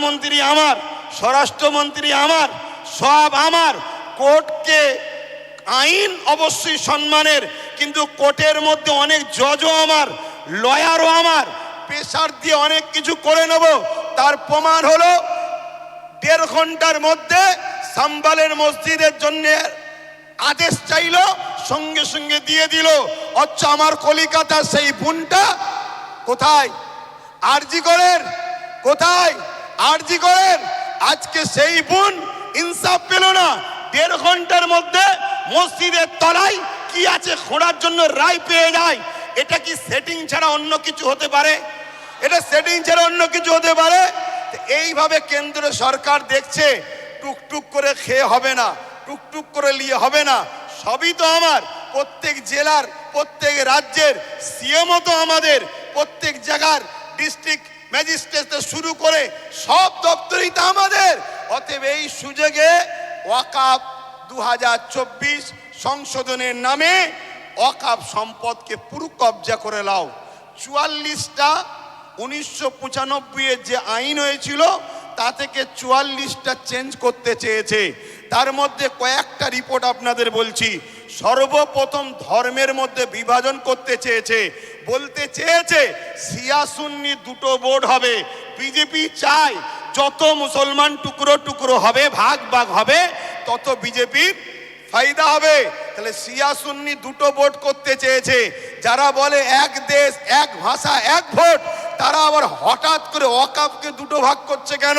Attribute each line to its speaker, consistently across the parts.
Speaker 1: প্রধানমন্ত্রী আমার, স্বরাষ্ট্রমন্ত্রী আমার, সব আমার। কোর্টকে আইন অবশ্যই সম্মানের, কিন্তু কোর্টের মধ্যে অনেক জজও আমার, লয়ারও আমার। প্রেশার দিয়ে অনেক কিছু করে নেব। তার প্রমাণ হলো, দেড় ঘণ্টার মধ্যে সাম্বালের মসজিদের জন্য আদেশ চাইলো, সঙ্গে সঙ্গে দিয়ে দিল। অচ্ছ আমার কলিকাতার সেই বোনটা কোথায়? আরজি করেন কোথায়? আরজি করেন। আজকে সেই বোন ইনসাফ পেল না। দেড় ঘণ্টার মধ্যে মসজিদের তলায় কি আছে খোঁড়ার জন্য রায় পেয়ে যায়। এটা কি সেটিং ছাড়া অন্য কিছু হতে পারে? এটা সেটিং ছাড়া অন্য কিছু হতে পারে? এইভাবে কেন্দ্র সরকার দেখছে, টুকটুক করে খেয়ে হবে না, টুকটুক করে নিয়ে হবে না। সবই তো আমার। প্রত্যেক জেলার, প্রত্যেক রাজ্যের, সিএমও তো আমাদের। প্রত্যেক জায়গার ডিস্ট্রিক্ট ম্যাজিস্ট্রেট শুরু করে সব দপ্তরই তো আমাদের। অতএব এই সুযোগে ওয়াকাপ দু সংশোধনের নামে অকাপ সম্পদকে পুরো কবজা করে লাও। চুয়াল্লিশটা উনিশশো পঁচানব্বইয়ের যে আইন হয়েছিল, তা থেকে চুয়াল্লিশটা চেঞ্জ করতে চেয়েছে। তার মধ্যে কয়েকটা রিপোর্ট আপনাদের বলছি। সর্বপ্রথম ধর্মের মধ্যে বিভাজন করতে চেয়েছে। বলতে চেয়েছে সিয়া সুন্নি দুটো বোর্ড হবে। বিজেপি চায় যত মুসলমান টুকরো টুকরো হবে, ভাগ ভাগ হবে, তত বিজেপির ফায়দা হবে। তাহলে সিয়া সুন্নি দুটো ভোট করতে চেয়েছে। যারা বলে এক দেশ, এক ভাষা, এক ভোট, তারা আবার হঠাৎ করে অকাপকে দুটো ভাগ করছে কেন?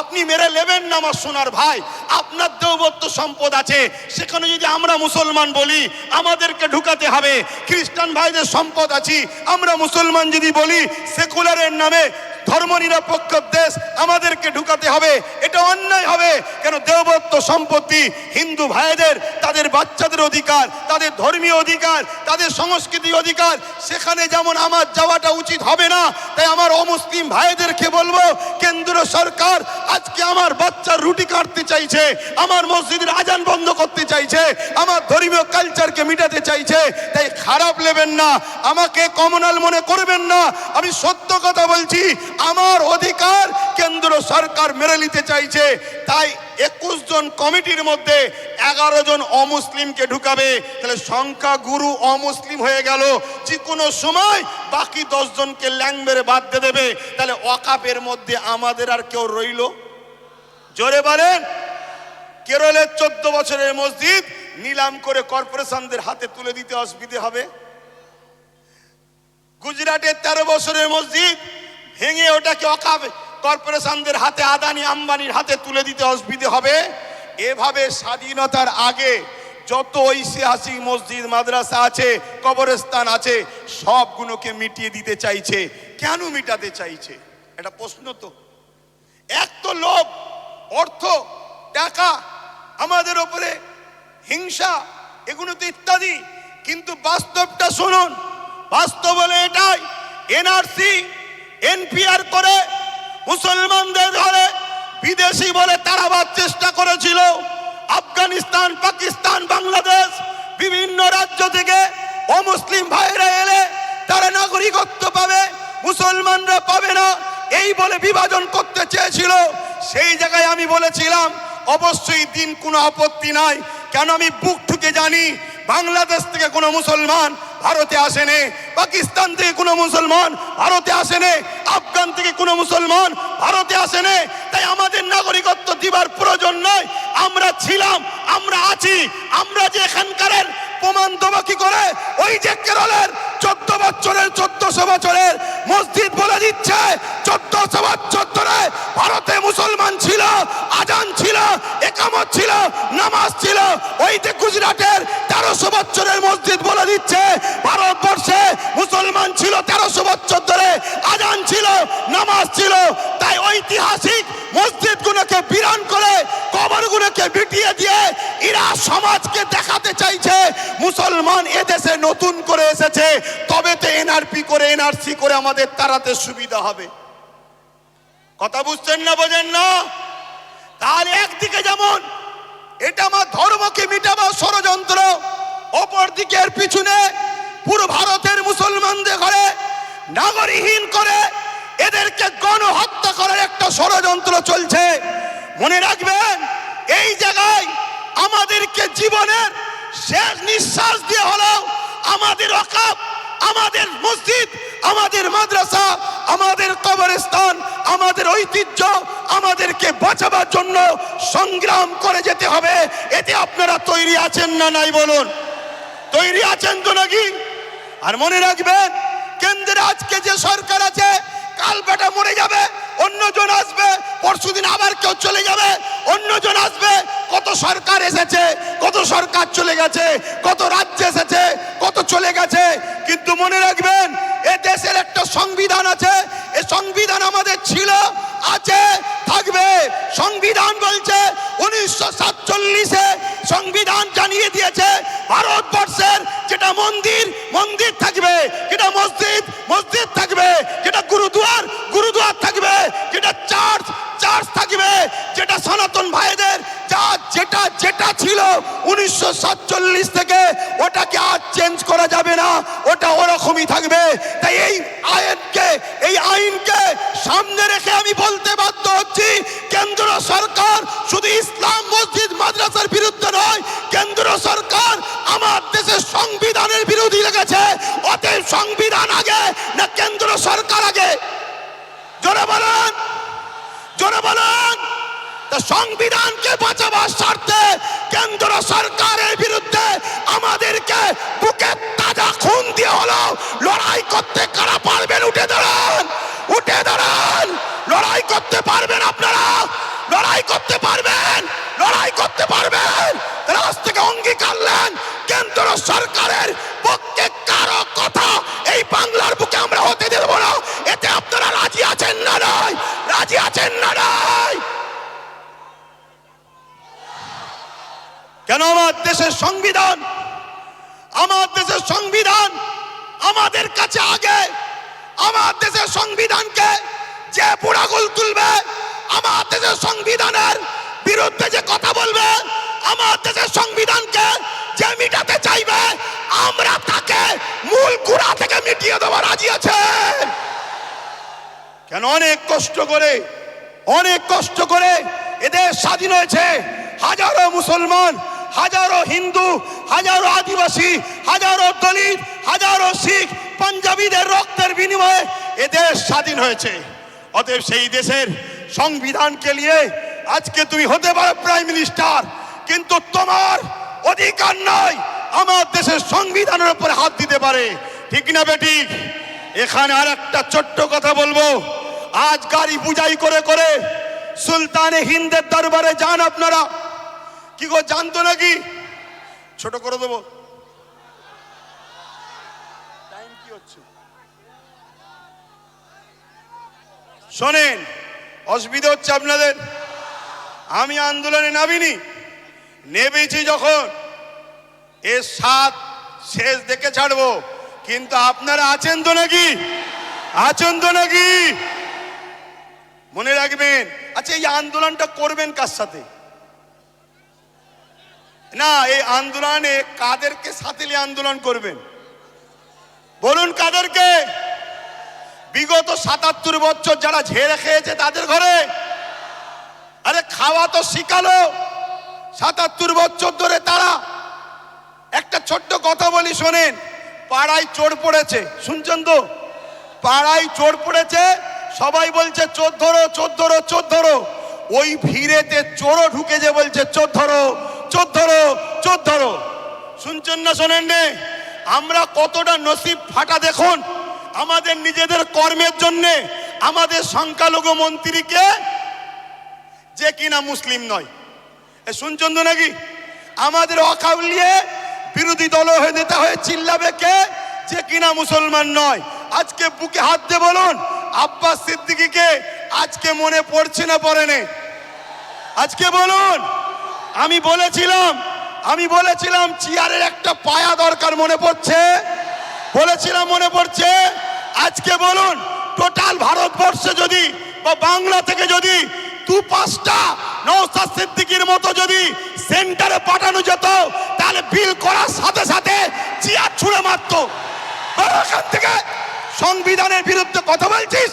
Speaker 1: আপনি মেরে নেবেন না, আমার সোনার ভাই। আপনার দেবত্ব সম্পদ আছে। সেখানে যদি আমরা মুসলমান বলি, আমাদেরকে ঢুকাতে হবে। খ্রিস্টান ভাইদের সম্পদ আছি। আমরা মুসলমান যদি বলি, সেকুলারের নামে ধর্ম নিরপেক্ষ দেশ আমাদেরকে ঢুকাতে হবে। এটা অন্যায় হবে। কেন দেবত্ব সম্পত্তি হিন্দু ভাইদের, তাদের বাচ্চাদের অধিকার তাদের ধর্মীয় অধিকার, তাদের সংস্কৃতি অধিকার, সেখানে যেমন আমার যাওয়াটা উচিত হবে না, তাই আমার অমুসলিম ভাইদেরকে বলব, কেন্দ্র সরকার আজকে আমার বাচ্চার রুটি কাটতে চাইছে, আমার মসজিদের আজান বন্ধ করতে চাইছে, আমার ধর্মীয় কালচারকে মিটাতে চাইছে, তাই খারাপ নেবেন না, আমাকে কমনাল মনে করবেন না, আমি সত্য কথা বলছি, আমার অধিকার কেন্দ্র সরকার মেরে নিতে চাইছে, তাই একুশ জন কমিটির মধ্যে এগারো জন অমুসলিমকে ঢুকাবে। তাহলে সংখ্যা গুরু অমুসলিম হয়ে গেল। যে কোনো সময় বাকি দশ জনকে ল্যাং মেরে বাদ দিয়ে দেবে। তাহলে অকাপের মধ্যে আমাদের আর কেউ রইল? জোরে বলেন। কেরলের চোদ্দ বছরের মসজিদ নিলাম করে কর্পোরেশনদের হাতে তুলে দিতে অসুবিধে হবে। গুজরাটের তেরো বছরের মসজিদ ভেঙে ওটাকে অকাবে কর্পোরেশনদের হাতে আদানি, আম্বানির হাতে তুলে দিতে অসুবিধে হবে। এভাবে স্বাধীনতার আগে যত ঐতিহাসিক মসজিদ, মাদ্রাসা আছে, কবরস্থান আছে, সবগুলোকে মিটিয়ে দিতে চাইছে। কেন মিটাতে চাইছে? এটা প্রশ্ন তো। এক তো লোভ, অর্থ, টাকা, আমাদের ওপরে হিংসা, এগুলো তো ইত্যাদি। কিন্তু বাস্তবটা শুনুন। বাস্তব হলে এটাই। এনআরসি, এনপিআর করে মুসলমানদের ধরে বিদেশি বলে তাড়াবার চেষ্টা করেছিল। আফগানিস্তান, পাকিস্তান, বাংলাদেশ বিভিন্ন রাজ্য থেকে অমুসলিম ভাইরা এলে তারা নাগরিকত্ব পাবে, মুসলমানরা পাবে না। এই বলে বিভাজন করতে চেয়েছিল। সেই জায়গায় আমি বলেছিলাম, অবশ্যই দিন কোনো আপত্তি নাই। কেন আমি বুক ঠুকে জানি, বাংলাদেশ থেকে কোনো মুসলমান ভারতে আসেনে, পাকিস্তান থেকে কোনো মুসলমান ভারতে আসেনে। আফগান থেকে কোনো মুসলমান ভারতে আসেনি তাই আমাদের নাগরিকত্ব দিবার প্রয়োজন নয় আমরা ছিলাম, আমরা আছি, আমরা যে এখানকারের প্রমাণ দেবো কি করে? ওই যে কেরলের চোদ্দ বছরের, চোদ্দশো বছরের মসজিদ বলে দিচ্ছে, চোদ্দশো খবরগুলোকে বিটিয়ে দিয়ে এরা সমাজকে দেখাতে চাইছে, মুসলমান এদেশে নতুন করে এসেছে, তবে তো এনআরপি করে এনআরসি করে আমাদের তাড়াতে সুবিধা হবে। কথা বুঝছেন না, বোঝেন না? তার একদিকে যেমন এটা আমার ধর্মকে মিটাবার ষড়যন্ত্র অপর দিকে এর পিছনে পুরো ভারতের মুসলমানদের ঘরে নাগরিকহীন করে এদেরকে গণহত্যা করার একটা ষড়যন্ত্র চলছে। মনে রাখবেন এই জায়গায় আমাদেরকে জীবনের শেষ নিঃশ্বাস দিয়ে হলেও আমাদের অকাপ আমাদের মসজিদ, আমাদের মাদ্রাসা, আমাদের কবরস্থান, আমাদের ঐতিহ্য, আমাদেরকে বাঁচাবার জন্য সংগ্রাম করে যেতে হবে। এতে আপনারা তৈরি আছেন না নাই বলুন? তৈরি আছেন তো নাকি? আর মনে রাখবেন কেন্দ্রে আজকে যে সরকার আছে, কাল বেটা মরে যাবে। অন্যজন আসবে, পরশুদিন আবার কেউ চলে যাবে। অন্যজন আসবে, কত সরকার এসেছে, কত সরকার চলে গেছে, কত রাজ্য এসেছে, কত চলে গেছে। কিন্তু মনে রাখবেন, এ দেশের একটা সংবিধান আছে, এ সংবিধান আমাদের ছিল, আছে, থাকবে। সংবিধান বলছে, উনিশশো সাতচল্লিশে সংবিধান জানিয়ে দিয়েছে, ভারতবর্ষের যেটা মন্দির মন্দির থাকবে, যেটা মসজিদ মসজিদ থাকবে, যেটা গুরুদুয়ার গুরুদুয়ার থাকবে যেটা চার্চ চার্চ থাকবে, যেটা সনাতন ভাইদের, যা যেটা যেটা ছিল উনিশশো সাতচল্লিশ থেকে, ওটাকে আর চেঞ্জ করা যাবে না, ওটা ওরকমই থাকবে। তাই এই আইনকে এই আইনকে সামনে রেখে আমি বলতে বাধ্য হচ্ছি, কেন্দ্র সরকার শুধু ইসলাম মসজিদ মাদ্রাসার বিরুদ্ধে নয়, কেন্দ্র সরকার আমার দেশের সংবিধানের বিরোধী লেগেছে। অতএব সংবিধান আগে, না কেন্দ্র সরকার আগে। জোরে বলেন। জোরে বলেন সংবিধানকে বাঁচাবার স্বার্থে কেন্দ্র সরকারের বিরুদ্ধে আমাদেরকে বুকে তাজা খুন দিয়ে হলো। লড়াই করতে কারা পারবেন? উঠে দাঁড়ান! উঠে দাঁড়ান! লড়াই করতে পারবেন কেন আমার দেশের সংবিধান? আমার দেশের সংবিধান আমাদের কাছে আগে। আমার দেশের সংবিধানকে যে বুড়াগুল তুলবে, আমার দেশের সংবিধানের বিরুদ্ধে যে কথা বলবে, আমার দেশের সংবিধানকে যে মিটাতে চাইবে, আমরা তাকে মূল গুড়া থেকে মিটিয়ে দেওয়া রাজি আছে। কেন অনেক কষ্ট করে অনেক কষ্ট করে এদের স্বাধীন হয়েছে। হাজারো মুসলমান, হাজারো হিন্দু, হাজারো আদিবাসী, হাজারো দলিত, হাজারো শিখ, পাঞ্জাবিদের রক্তের বিনিময়ে এদেশ স্বাধীন হয়েছে। অতএব সেই দেশের সংবিধানকে নিয়ে আজকে তুমি হতে পারো প্রাইম মিনিস্টার, কিন্তু তোমার অধিকার নয় আমার দেশের সংবিধানের উপরে হাত দিতে পারে। ঠিক না বেটি এখানে আর একটা ছোট্ট কথা বলব। আজ গাড়ি বুঝাই করে করে সুলতানে হিন্দের দরবারে যান আপনারা। কি গো, জানতো নাকি? ছোট করে দেবো। শোনেন, অসুবিধা হচ্ছে আপনাদের। আমি আন্দোলনে নামিনি। নেমেছি যখন। এর সাত শেষ দেখে ছাড়বো। কিন্তু আপনারা আছেন তো নাকি? আছেন তো নাকি? মনে রাখবেন? আচ্ছা এই আন্দোলনটা করবেন কার সাথে? না, এই আন্দোলনে কাদেরকে সাথে নিয়ে আন্দোলন করবেন? বলুন কাদেরকে। বিগত সাতাত্তর বছর যারা ঝেড়ে খেয়েছে তাদের ঘরে, আরে খাওয়া তো শিখালো। সাতাত্তর বছর ধরে তারা একটা ছোট্ট কথা বলি শোনেন, পাড়ায় চোর পড়েছে। শুনছেন তো? পাড়ায় চোর পড়েছে সবাই বলছে, চোর ধরো চোর ধরো চোর ধরো। ওই ভিড়েতে চোরও ঢুকেছে বলছে, চোর ধরো চোর ধরো চোর ধরো। শুনছেন না, শোনেন নে? আমরা কতটা নসিব ফাটা দেখুন, আমাদের নিজেদের কর্মের জন্যে, আমাদের সংখ্যালঘু মন্ত্রীকে, যে কিনা মুসলিম নয়। এ শুনছেন তো নাকি? আমাদের অকাউলিয়ে বিরোধী দল হয়ে নেতা হয়ে চিল্লাবে কে? যে কিনা মুসলমান নয়। আজকে বুকে হাত দিয়ে বলুন আব্বাস সিদ্দিকীকে আজকে মনে পড়ছে না, পড়ে নে আজকে বলুন, আমি বলেছিলাম আমি বলেছিলাম চেয়ারের একটা পায়া দরকার মনে পড়ছে। বলেছিলাম মনে পড়ছে। আজকে বলুন, টোটাল ভারতবর্ষে যদি বা বাংলা থেকে যদি দু পাঁচটা নৌসাদ সিদ্দিকির মতো যদি সেন্টারে পাঠানো যেত, তাহলে বিল করার সাথে সাথে চেয়ার ছুঁড়ে মারতো। থেকে সংবিধানের বিরুদ্ধে কথা বলছিস?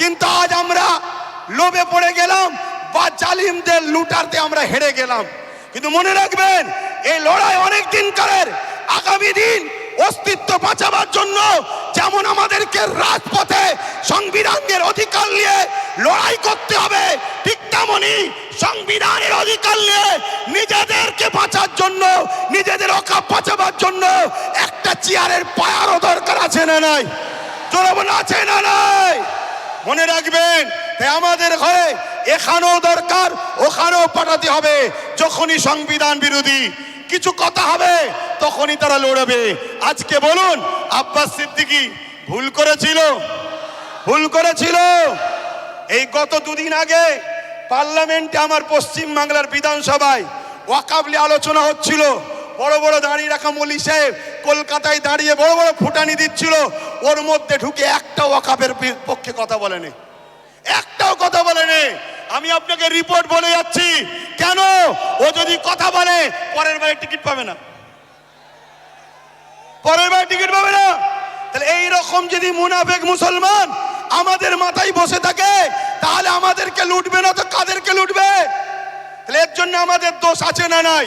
Speaker 1: কিন্তু আজ আমরা লোভে পড়ে গেলাম বা জালিমদের লুটারতে আমরা হেরে গেলাম। কিন্তু মনে রাখবেন, এই লড়াই অনেক দিনকারের আগামী দিন অস্তিত্ব বাঁচাবার জন্য যেমন আমাদেরকে রাজপথে সংবিধানের অধিকার নিয়ে লড়াই করতে হবে, ঠিক তেমনই সংবিধানের অধিকার নিয়ে নিজেদেরকে বাঁচার জন্য, নিজেদের অকাপ বাঁচাবার জন্য একটা চেয়ারের পায়ারও দরকার আছে না নাই? আছে না নাই? মনে রাখবেন, তাই আমাদের ঘরে এখানেও দরকার, ওখানেও পাঠাতে হবে। যখনই সংবিধান বিরোধী কিছু কথা হবে, তখনই তারা লড়বে। আজকে বলুন, আব্বাস সিদ্দিকি ভুল করেছিল? ভুল করেছিল? এই গত দুদিন আগে পার্লামেন্টে আমার পশ্চিম বাংলার বিধানসভায় ওয়াকাবলি আলোচনা হচ্ছিল। বড় বড় দাঁড়িয়ে রাখা মলি সাহেব কলকাতায় দাঁড়িয়ে বড় বড় ফুটানি দিচ্ছিল। ওর মধ্যে ঢুকে একটা ওয়াকাবের পক্ষে কথা বলেনি। একটাও কথা বলেনি। আমি আপনাকে রিপোর্ট বলে যাচ্ছি। কেন? ও যদি কথা বলে, পরের বারে টিকিট পাবে না। পরের বার টিকিট পাবে না। তাহলে এই রকম যদি মুনাফেক মুসলমান আমাদের মাথায় বসে থাকে, তাহলে আমাদেরকে লুটবে না তো কাদেরকে লুটবে? তাহলে এর জন্য আমাদের দোষ আছে না নাই?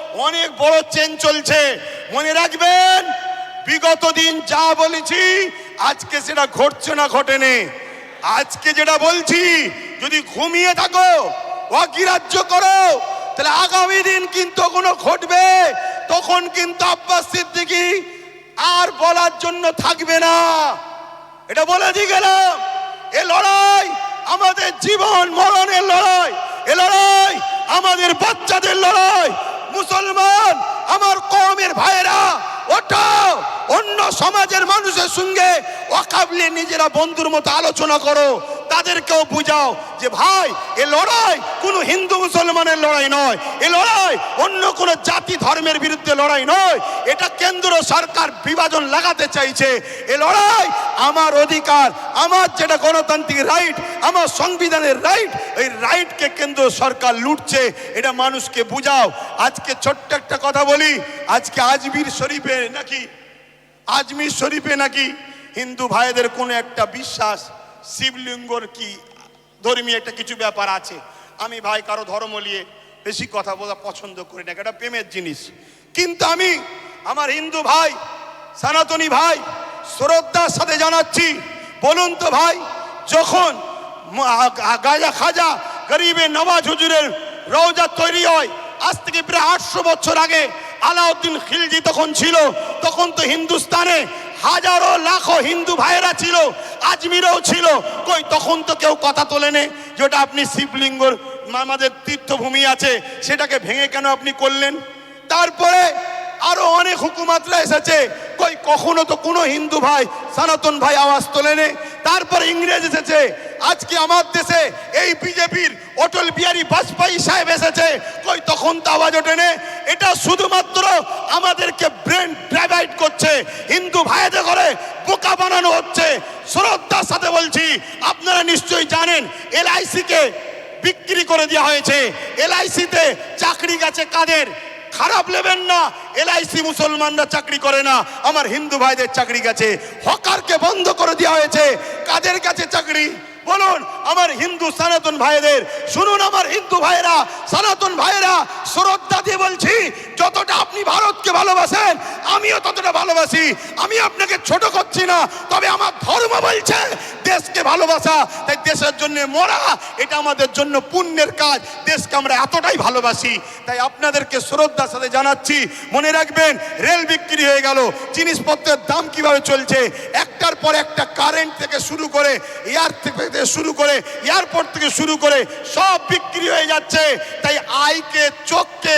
Speaker 1: অনেক বড় চেন চলছে। মনে রাখবেন, বিগত দিন যা বলেছি, আজকে সেটা ঘটছে না ঘটেনি। আজকে যেটা বলছি, যদি ঘুমিয়ে থাকো, অগ্রাহ্য করো, তাহলে আগামী দিন কিন্তু কোনো ঘটবে, তখন কিন্তু আব্বাস সিদ্দিকি আর বলার জন্য থাকবে না। এটা বলে দিয়ে গেলাম, এ লড়াই আমাদের জীবন মরণের লড়াই, এ লড়াই আমাদের বাচ্চাদের লড়াই মুসলমান, আমার কমের ভাইরা ওঠাও। অন্য সমাজের মানুষের সঙ্গে অকাবলে নিজেরা বন্ধুর মতো আলোচনা করো। তাদেরকেও বুঝাও যে ভাই, এ লড়াই কোনো হিন্দু মুসলমানের লড়াই নয়। এ লড়াই অন্য কোনো জাতি ধর্মের বিরুদ্ধে লড়াই নয়। এটা কেন্দ্র সরকার বিভাজন লাগাতে চাইছে। এ লড়াই আমার অধিকার, আমার যেটা গণতান্ত্রিক রাইট আমার সংবিধানের রাইট এই রাইটকে কেন্দ্র সরকার লুটছে। এটা মানুষকে বুঝাও। আজকে ছোট্ট একটা কথা বলি, আজকে আজমির শরীফে নাকি, আজমির শরীফে নাকি হিন্দু ভাইদের কোনো একটা বিশ্বাস শিবলিঙ্গর কি ধর্মীয় একটা কিছু ব্যাপার আছে? আমি ভাই কারও ধর্ম নিয়ে বেশি কথা বলা পছন্দ করি না, এটা প্রেমের জিনিস। কিন্তু আমি আমার হিন্দু ভাই, সনাতনী ভাই, শ্রদ্ধার সাথে জানাচ্ছি, বলুন তো ভাই, যখন গাজা খাজা গরিবের নওয়াজ হুজুরের রওজা তৈরি হয়, আজ থেকে প্রায় আটশো বছর আগে আলাউদ্দিন খিলজি তখন ছিল, তখন তো হিন্দুস্তানে হাজারো লাখো হিন্দু ভাইয়েরা ছিল, আজমিরেও ছিল। কই, তখন তো কেউ কথা তোলেনে যেটা আপনি শিবলিঙ্গর আমাদের তীর্থভূমি আছে, সেটাকে ভেঙে কেন আপনি করলেন? তারপরে আরও অনেক হুকুমাতরা এসেছে কই কখনো তো কোনো হিন্দু ভাই, সনাতন ভাই আওয়াজ তোলেনে। তারপর ইংরেজ এসেছে। আজকে আমার দেশে এই বিজেপির অটল বিহারী বাজপেয়ী সাহেব এসেছে। কই, তখন তো আওয়াজ ওঠেনে। এটা শুধুমাত্র আমাদেরকে ব্রেন ড্রাইভাইড করছে। হিন্দু ভাইদের করে বোকা বানানো হচ্ছে। শ্রদ্ধার সাথে বলছি, আপনারা নিশ্চয়ই জানেন, এলআইসিকে বিক্রি করে দেওয়া হয়েছে। এলআইসিতে চাকরি গেছে কাদের? খারাপ নেবেন না, এলআইসি মুসলমানরা চাকরি করে না, আমার হিন্দু ভাইদের চাকরি গেছে, হকারকে বন্ধ করে দেওয়া হয়েছে, কাদের কাছে চাকরি? বলুন, আমার হিন্দু সনাতন ভাইদের, শুনুন আমার হিন্দু ভাইরা, সনাতন ভাইরা, শ্রদ্ধা দিয়ে বলছি, যতটা আপনি ভারতকে ভালোবাসেন, আমিও ততটা ভালোবাসি, আমি আপনাকে ছোট করছি না, তবে আমার ধর্ম বলছে দেশকে ভালোবাসা, তাই দেশের জন্য মরা, এটা আমাদের জন্য পুণ্যের কাজ। দেশকে আমরা এতটাই ভালোবাসি, তাই আপনাদেরকে শ্রদ্ধার সাথে জানাচ্ছি, মনে রাখবেন, রেল বিক্রি হয়ে গেল, জিনিসপত্রের দাম কীভাবে চলছে, একটার পর একটা কারেন্ট থেকে শুরু করে এয়ার থেকে শুরু করে এয়ারপোর্ট থেকে শুরু করে, সব বিক্রি হয়ে যাচ্ছে। তাই আইকে চোখকে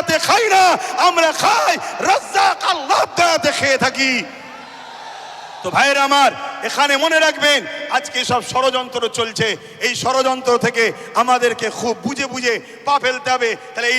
Speaker 1: দয়াতে খাই না, আমরা খাই, রাজ্জাক আল্লাহ দয়াতে খেয়ে থাকি। তো ভাইরা আমার, এখানে মনে রাখবেন, আজকে সব ষড়যন্ত্র চলছে। এই ষড়যন্ত্র থেকে আমাদেরকে খুব বুঝে বুঝে পা ফেলতে হবে। তাহলে